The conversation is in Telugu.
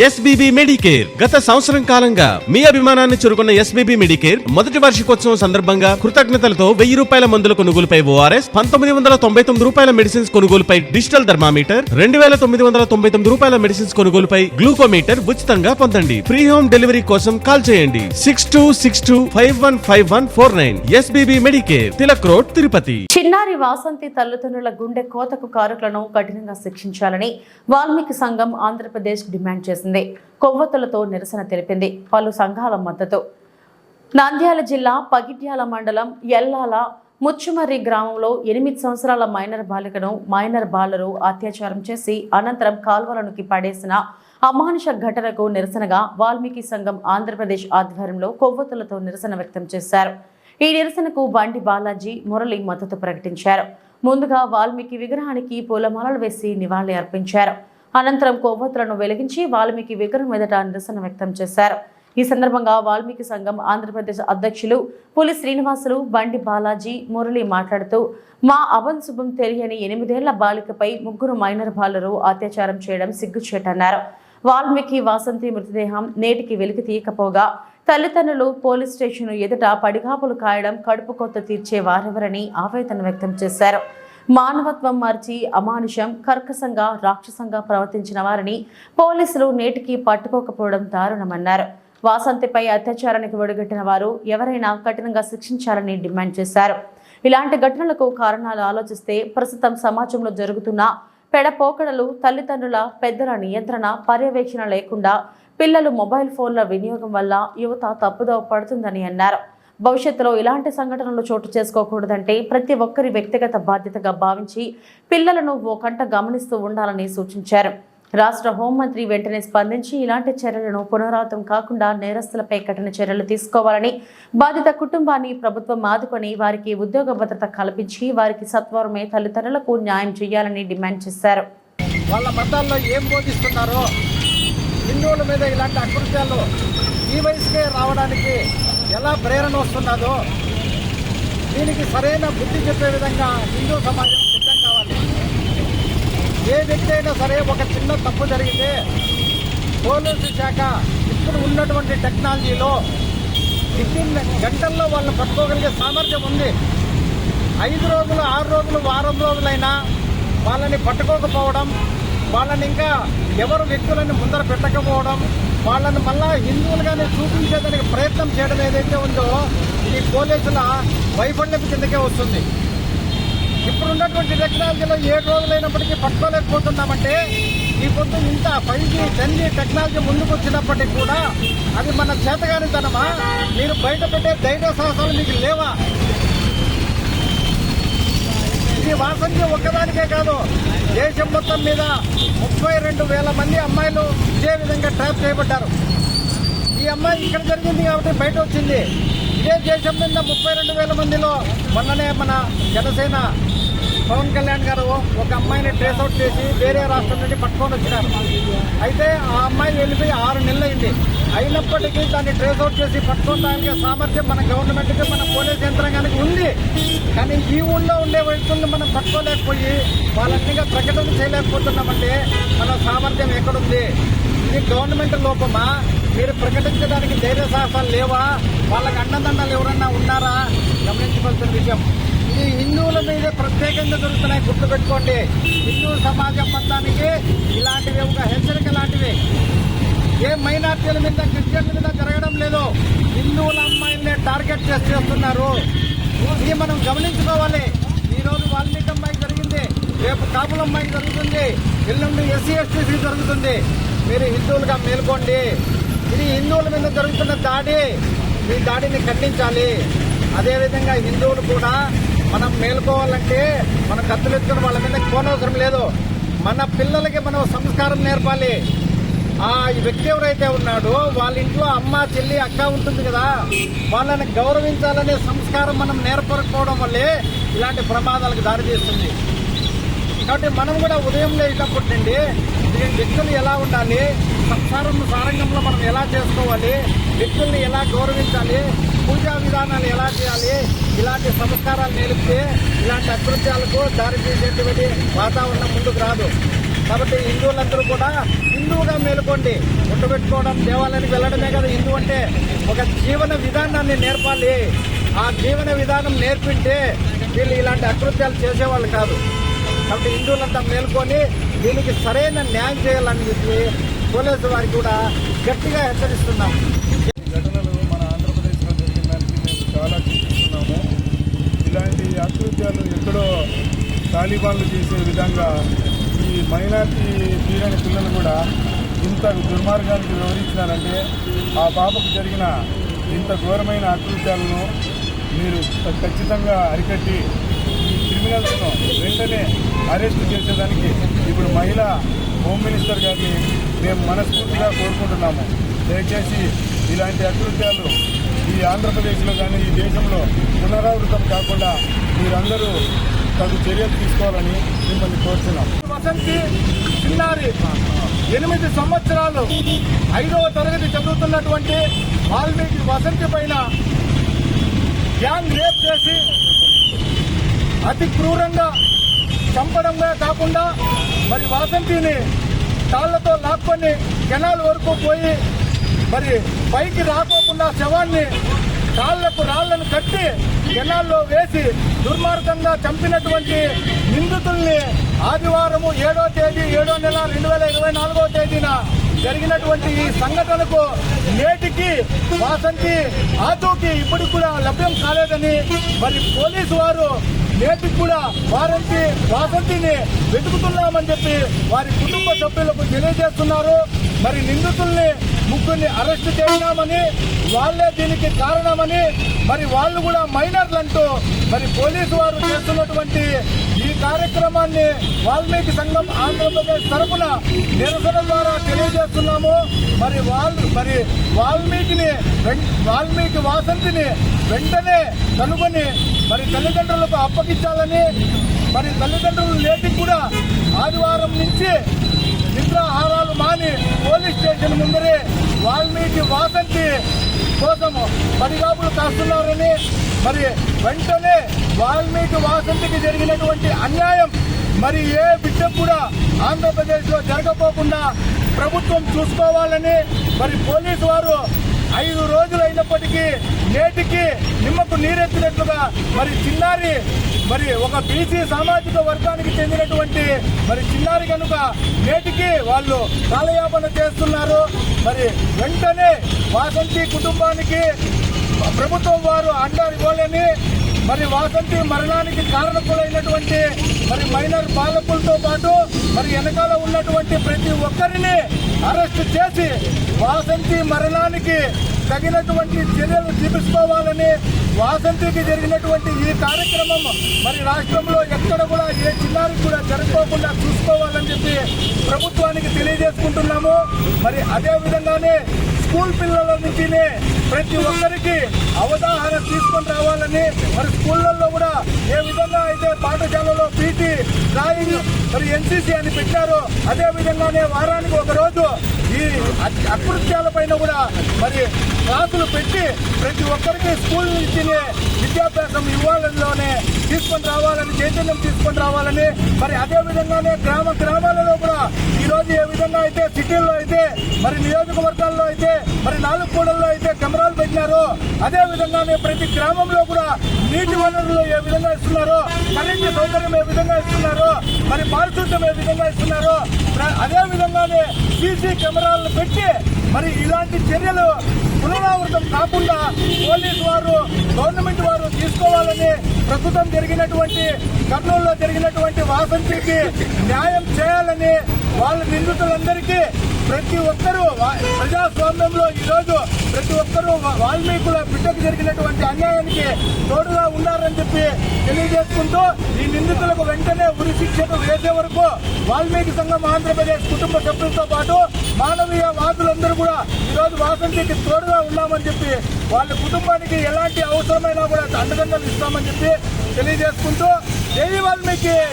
ఎస్బీబీ మెడికేర్ గత సంవత్సరం కాలంగా మీ అభిమానాన్ని చురుకున్న ఎస్బీబీ మెడికేర్ మొదటి వార్షికోత్సవం సందర్భంగా కృతజ్ఞతలతో వెయ్యి రూపాయల మందుల కొనుగోలుపై ఓఆర్ఎస్ పంతొమ్మిది వందల తొంభై తొమ్మిది రూపాయల మెడిసిన్స్ కొనుగోలుపై డిజిటల్ థర్మామీటర్ రెండు వేల తొమ్మిది వందల తొంభై తొమ్మిది రూపాయల మెడిసిన్స్ కొనుగోలుపై గ్లూకోమీటర్ ఉచితంగా పొందండి. ఫ్రీ హోమ్ డెలివరీ కోసం కాల్ చేయండి. Six two six two five one five one four nine SBB medicare Tilak road Tirupati. చిన్నారి వాసంతి తల్లిదండ్రుల గుండె కోతకు కారకులను కఠినంగా శిక్షించాలని వాల్మీకి సంఘం ఆంధ్రప్రదేశ్ డిమాండ్ చేసింది. కొవ్వొత్తులతో నిరసన తెలిపింది పలు సంఘాల మద్దతు. నంద్యాల జిల్లా పగిడ్యాల మండలం ఎల్లాల ముచ్చుమర్రి గ్రామంలో ఎనిమిది సంవత్సరాల మైనర్ బాలికను మైనర్ బాలరు అత్యాచారం చేసి అనంతరం కాల్వలనుకి పడేసిన అమానుష ఘటనకు నిరసనగా వాల్మీకి సంఘం ఆంధ్రప్రదేశ్ ఆధ్వర్యంలో కొవ్వొత్తులతో నిరసన వ్యక్తం చేశారు. ఈ నిరసనకు బండి బాలాజీ మురళి మద్దతు ప్రకటించారు. ముందుగా వాల్మీకి విగ్రహానికి పూలమాలలు వేసి నివాళి అర్పించారు. అనంతరం కొవ్వొత్తులను వెలిగించి వాల్మీకి విగ్రహం ఎదుట నిరసన వ్యక్తం చేశారు. ఈ సందర్భంగా వాల్మీకి సంఘం ఆంధ్రప్రదేశ్ అధ్యక్షులు పులి శ్రీనివాసులు బండి బాలాజీ మురళి మాట్లాడుతూ మా అభంశుభం తెలియని ఎనిమిదేళ్ళ బాలికపై ముగ్గురు మైనర్ బాలురు అత్యాచారం చేయడం సిగ్గుచేటన్నారు వాల్మీకి వాసంతి మృతదేహం నేటికి వెలికి తీయకపోగా తల్లిదండ్రులు పోలీస్ స్టేషన్ ఎదుట పడిగాపులు కాయడం కడుపు కొత్త తీర్చే వారెవరని ఆవేదన వ్యక్తం చేశారు. మానవత్వం మార్చి అమానుషం కర్కశంగా రాక్షసంగా ప్రవర్తించిన వారిని పోలీసులు నేటికి పట్టుకోకపోవడం దారుణమన్నారు. వాసంతిపై అత్యాచారానికి ఒడిగట్టిన వారు ఎవరైనా కఠినంగా శిక్షించాలని డిమాండ్ చేశారు. ఇలాంటి ఘటనలకు కారణాలు ఆలోచిస్తే ప్రస్తుతం సమాజంలో జరుగుతున్న పెడపోకడలు తల్లిదండ్రుల పెద్దల నియంత్రణ పర్యవేక్షణ లేకుండా పిల్లలు మొబైల్ ఫోన్ల వినియోగం వల్ల యువత తప్పుదోవ పడుతుందని అన్నారు. భవిష్యత్తులో ఇలాంటి సంఘటనలు చోటు చేసుకోకూడదంటే ప్రతి ఒక్కరి వ్యక్తిగత బాధ్యతగా భావించి పిల్లలను ఓ కంట గమనిస్తూ ఉండాలని సూచించారు. రాష్ట్ర హోంమంత్రి వెంటనే స్పందించి ఇలాంటి చర్యలను పునరావృతం కాకుండా నేరస్తులపై కఠిన చర్యలు తీసుకోవాలని బాధిత కుటుంబాన్ని ప్రభుత్వం ఆదుకొని వారికి ఉద్యోగ భద్రత కల్పించి వారికి సత్వరమే తల్లిదండ్రులకు న్యాయం చేయాలని డిమాండ్ చేశారు. వాళ్ళ మతాల్లో ఏం బోధిస్తున్నారో హిందువుల మీద ఇలాంటి అకృత్యాలు ఈ వయసుకే రావడానికి ఎలా ప్రేరణ వస్తున్నదో దీనికి సరైన బుద్ధి చెప్పే విధంగా హిందూ సమాజం సిద్ధం కావాలి. ఏ వ్యక్తి అయినా సరే ఒక చిన్న తప్పు జరిగితే పోలీసు శాఖ ఇప్పుడు ఉన్నటువంటి టెక్నాలజీలో వితిన్ గంటల్లో వాళ్ళని పట్టుకోగలిగే సామర్థ్యం ఉంది. ఐదు రోజులు ఆరు రోజులు వారం రోజులైనా వాళ్ళని పట్టుకోకపోవడం వాళ్ళని ఇంకా ఎవరు వ్యక్తులను ముందర పెట్టకపోవడం వాళ్ళని మళ్ళా హిందువులుగానే చూపించేదానికి ప్రయత్నం చేయడం ఏదైతే ఉందో ఈ పోలీసుల వైఫల్యం కిందకే వస్తుంది. ఇప్పుడు ఉన్నటువంటి టెక్నాలజీలో ఏడు రోజులైనప్పటికీ పట్టుకోలేకపోతున్నామంటే ఈ పొద్దు ఇంత five G ten G technology ముందుకు వచ్చినప్పటికీ కూడా అది మన చేతగానితనమా? మీరు బయట పెట్టే ధైర్య సాహసాలు మీకు లేవా? ఇది వాసంతి ఒక్కదానికే కాదు దేశం మొత్తం మీద ముప్పై రెండు వేల మంది అమ్మాయిలు ఇదే విధంగా ట్రాప్ చేయబడ్డారు. ఈ అమ్మాయి ఇక్కడ జరిగింది కాబట్టి బయట వచ్చింది. ఇదే దేశం మీద ముప్పై రెండు వేల మందిలో మొన్ననే మన జనసేన పవన్ కళ్యాణ్ గారు ఒక అమ్మాయిని ట్రేస్ అవుట్ చేసి వేరే రాష్ట్రం నుండి పట్టుకొని వచ్చినారు. అయితే ఆ అమ్మాయి వెళ్ళిపోయి ఆరు నెలలైంది. అయినప్పటికీ దాన్ని ట్రేస్ అవుట్ చేసి పట్టుకోవడానికి సామర్థ్యం మన గవర్నమెంట్కి మన పోలీస్ యంత్రాంగానికి ఉంది. కానీ ఈ ఊళ్ళో ఉండే వ్యక్తులను మనం పట్టుకోలేకపోయి వాళ్ళన్నిగా ప్రకటన చేయలేకపోతున్నామంటే మన సామర్థ్యం ఎక్కడుంది? ఇది గవర్నమెంట్ లోపమా? మీరు ప్రకటించడానికి ధైర్య సాహసాలు లేవా? వాళ్ళకి అండదండలు ఎవరన్నా ఉన్నారా? గమనించవలసిన విషయం. ఇది హిందువుల మీద ప్రత్యేకంగా జరుగుతున్నాయి గుర్తుపెట్టుకోండి. హిందూ సమాజం మొత్తానికి ఇలాంటివి ఒక హెచ్చరిక లాంటివి. ఏ మైనార్టీల మీద క్రిస్టియన్ మీద జరగడం లేదు హిందువుల అమ్మాయిల్ని టార్గెట్ చేసి చేస్తున్నారు. ఇది మనం గమనించుకోవాలి. ఈ రోజు వాల్మీకి అమ్మాయికి జరిగింది రేపు కాపుల అమ్మాయికి జరుగుతుంది ఎల్లుండి ఎస్సీ ఎస్టీసీ జరుగుతుంది. మీరు హిందువులుగా మేల్కోండి. ఇది హిందువుల మీద జరుగుతున్న దాడి. ఈ దాడిని ఖండించాలి. అదేవిధంగా హిందువులు కూడా మనం మేల్కోవాలంటే మనం కత్తులెత్తుకుని వాళ్ళ మీద కోనవసరం లేదు. మన పిల్లలకి మనం సంస్కారం నేర్పాలి. ఆ వ్యక్తి ఎవరైతే ఉన్నాడో వాళ్ళ ఇంట్లో అమ్మ చెల్లి అక్క ఉంటుంది కదా వాళ్ళని గౌరవించాలనే సంస్కారం మనం నేర్పరకపోవడం వల్లే ఇలాంటి ప్రమాదాలకు దారితీస్తుంది కాబట్టి మనం కూడా ఉదయం లేచినప్పటి నుండి వ్యక్తులు ఎలా ఉండాలి సంసారం సారంగంలో మనం ఎలా చేసుకోవాలి వ్యక్తుల్ని ఎలా గౌరవించాలి పూజా విధానాలు ఎలా చేయాలి ఇలాంటి సంస్కారాలు నేర్పితే ఇలాంటి అకృత్యాలకు దారి తీసేటువంటి వాతావరణం ముందుకు రాదు. కాబట్టి హిందువులందరూ కూడా హిందువుగా మేలుకోండి ఉండబెట్టుకోవడం దేవాలయానికి వెళ్ళడమే కదా హిందూ అంటే. ఒక జీవన విధానాన్ని నేర్పాలి. ఆ జీవన విధానం నేర్పింటే వీళ్ళు ఇలాంటి అకృత్యాలు చేసేవాళ్ళు కాదు. కాబట్టి హిందువులంతా మేల్కొని దీనికి సరైన న్యాయం చేయాలని చెప్పి పోలీసు వారికి కూడా గట్టిగా హెచ్చరిస్తున్నాం. ఘటనలు మన ఆంధ్రప్రదేశ్లో జరిగిన దానికి మేము చాలా చింతిస్తున్నాము ఇలాంటి అకృత్యాలు ఎక్కడో తాలిబాన్లు చేసే విధంగా మైనార్టీ తీరని పిల్లలు కూడా ఇంత దుర్మార్గానికి వివరించినారంటే ఆ పాపకు జరిగిన ఇంత ఘోరమైన అకృత్యాలను మీరు ఖచ్చితంగా అరికట్టి ఈ క్రిమినల్స్ను వెంటనే అరెస్ట్ చేసేదానికి ఇప్పుడు మహిళా హోమ్ మినిస్టర్ గారిని మేము మనస్ఫూర్తిగా కోరుకుంటున్నాము. దయచేసి ఇలాంటి అకృత్యాలు ఈ ఆంధ్రప్రదేశ్లో కానీ ఈ దేశంలో పునరావృతం కాకుండా మీరందరూ తగు చర్యలు తీసుకోవాలని మిమ్మల్ని కోరుతున్నాం. వసంతి చిన్నారి ఎనిమిది సంవత్సరాలు ఐదవ తరగతి చదువుతున్నటువంటి వాల్మీకి వసంతి పైన గ్యాంగ్ రేప్ చేసి అతి క్రూరంగా చంపడంగా కాకుండా మరి వాసంతిని తాళ్ళతో లాక్కొని కెనాల్ వరకు పోయి మరి పైకి రాకోకుండా శవాన్ని కాళ్ళకు రాళ్ళను కట్టి జనాల్లో వేసి దుర్మార్గంగా చంపినటువంటి నిందితుల్ని ఆదివారము ఏడో తేదీ ఏడో నెల రెండు వేల ఇరవై నాలుగో తేదీన జరిగినటువంటి ఈ సంఘటనకు నేటికి వాసంతి ఆచూకీ ఇప్పటికి కూడా లభ్యం కాలేదని మరి పోలీసు వారు నేటికి కూడా వారంతి వాసంతిని వెతుకుతున్నామని చెప్పి వారి కుటుంబ సభ్యులకు తెలియజేస్తున్నారు. మరి నిందితుల్ని ముగ్గురిని అరెస్ట్ చేసినామని వాళ్ళే దీనికి కారణమని మరి వాళ్ళు కూడా మైనర్లు అంటూ మరి పోలీసు వారు చేస్తున్నటువంటి ఈ కార్యక్రమాన్ని వాల్మీకి సంఘం ఆంధ్రప్రదేశ్ తరఫున నిరసన ద్వారా తెలియజేస్తున్నాము. మరి వాల్ మరి వాల్మీకిని వెం- వాల్మీకి వాసంతిని వెంటనే కనుగొని మరి తల్లిదండ్రులకు అప్పగించాలని మరి తల్లిదండ్రులు లేటి కూడా ఆదివారం నుంచి నిద్రాహారాలు మాని పోలీస్ స్టేషన్ ముందరే వాల్మీకి వాసంతి కోసము పడిగాపులు కాస్తున్నారని మరి వెంటనే వాల్మీకి వాసంతికి జరిగినటువంటి అన్యాయం మరి ఏ బిడ్డ కూడా ఆంధ్రప్రదేశ్లో జరగపోకుండా ప్రభుత్వం చూసుకోవాలని మరి పోలీసు వారు ఐదు రోజులు అయినప్పటికీ నేటికి నిమ్మకు నీరెత్తినట్లుగా మరి చిన్నారి మరి ఒక బీసీ సామాజిక వర్గానికి చెందినటువంటి మరి చిన్నారి కనుక నేటికి వాళ్ళు కాలయాపన చేస్తున్నారు. మరి వెంటనే వాసంతి కుటుంబానికి ప్రభుత్వం వారు అండారు ఇవ్వాలని మరి వాసంతి మరణానికి కారణకులైనటువంటి మరి మైనర్ బాలకులతో పాటు మరి వెనకాల ఉన్నటువంటి ప్రతి ఒక్కరిని అరెస్ట్ చేసి వాసంతి మరణానికి తగినటువంటి చర్యలు తీసుకోవాలని వాసంతికి జరిగినటువంటి ఈ కార్యక్రమం మరి రాష్ట్రంలో ఎక్కడ కూడా కూడా చూసుకోవాలని చెప్పి ప్రభుత్వానికి తెలియజేసుకుంటున్నాము. మరి అదే విధంగానే స్కూల్ పిల్లల నుంచినే ప్రతి ఒక్కరికి అవగాహన తీసుకొని రావాలని మరి స్కూళ్ళల్లో కూడా ఏ విధంగా అయితే పాఠశాలలో పీటీ డ్రాయింగ్ మరి ఎన్సీసీ అని పెట్టారో అదే విధంగానే వారానికి ఒక రోజు ఈ అ- అకృత్యాల పైన కూడా మరి క్లాసులు పెట్టి ప్రతి ఒక్కరికి స్కూల్ నుంచి విద్యాభ్యాసం ఇవ్వాలలోనే తీసుకొని రావాలని చైతన్యం తీసుకొని రావాలని మరి అదే విధంగానే గ్రామ గ్రామాలలో కూడా ఈరోజు ఏ విధంగా అయితే సిటీల్లో అయితే మరి నియోజకవర్గాల్లో అయితే మరి నాలుగు కూడల్లో అయితే కెమెరాలు పెట్టినారో అదే విధంగానే ప్రతి గ్రామంలో కూడా నీటి వనరులు ఏ విధంగా ఇస్తున్నారో? కరెంటు సౌకర్యం ఏ విధంగా ఇస్తున్నారో? మరి పారిశుద్ధ్యం ఏ విధంగా ఇస్తున్నారో? అదే విధంగానే సీసీ కెమెరాలను పెట్టి మరి ఇలాంటి చర్యలు పునరావృతం కాకుండా పోలీసు వారు గవర్నమెంట్ వారు తీసుకోవాలని ప్రస్తుతం జరిగినటువంటి కర్నూలులో జరిగినటువంటి వాసంతికి న్యాయం చేయాలని వాళ్ళ నిందితులందరికీ ప్రతి ఒక్కరూ ప్రజాస్వామ్యంలో ఈ రోజు ప్రతి ఒక్కరూ వాల్మీకుల బిడ్డకు జరిగినటువంటి అన్యాయానికి తోడుగా ఉన్నారని చెప్పి తెలియజేసుకుంటూ ఈ నిందితులకు వెంటనే ఉరి శిక్షకు వేసే వరకు వాల్మీకి సంఘం ఆంధ్రప్రదేశ్ కుటుంబ సభ్యులతో పాటు మానవీయ వాదులందరూ కూడా ఈ రోజు వాసంతికి తోడుగా ఉన్నామని చెప్పి వాళ్ళ కుటుంబానికి ఎలాంటి అవసరమైనా కూడా అండదండలు ఇస్తామని చెప్పి తెలియజేసుకుంటూ జై వాల్మీకి!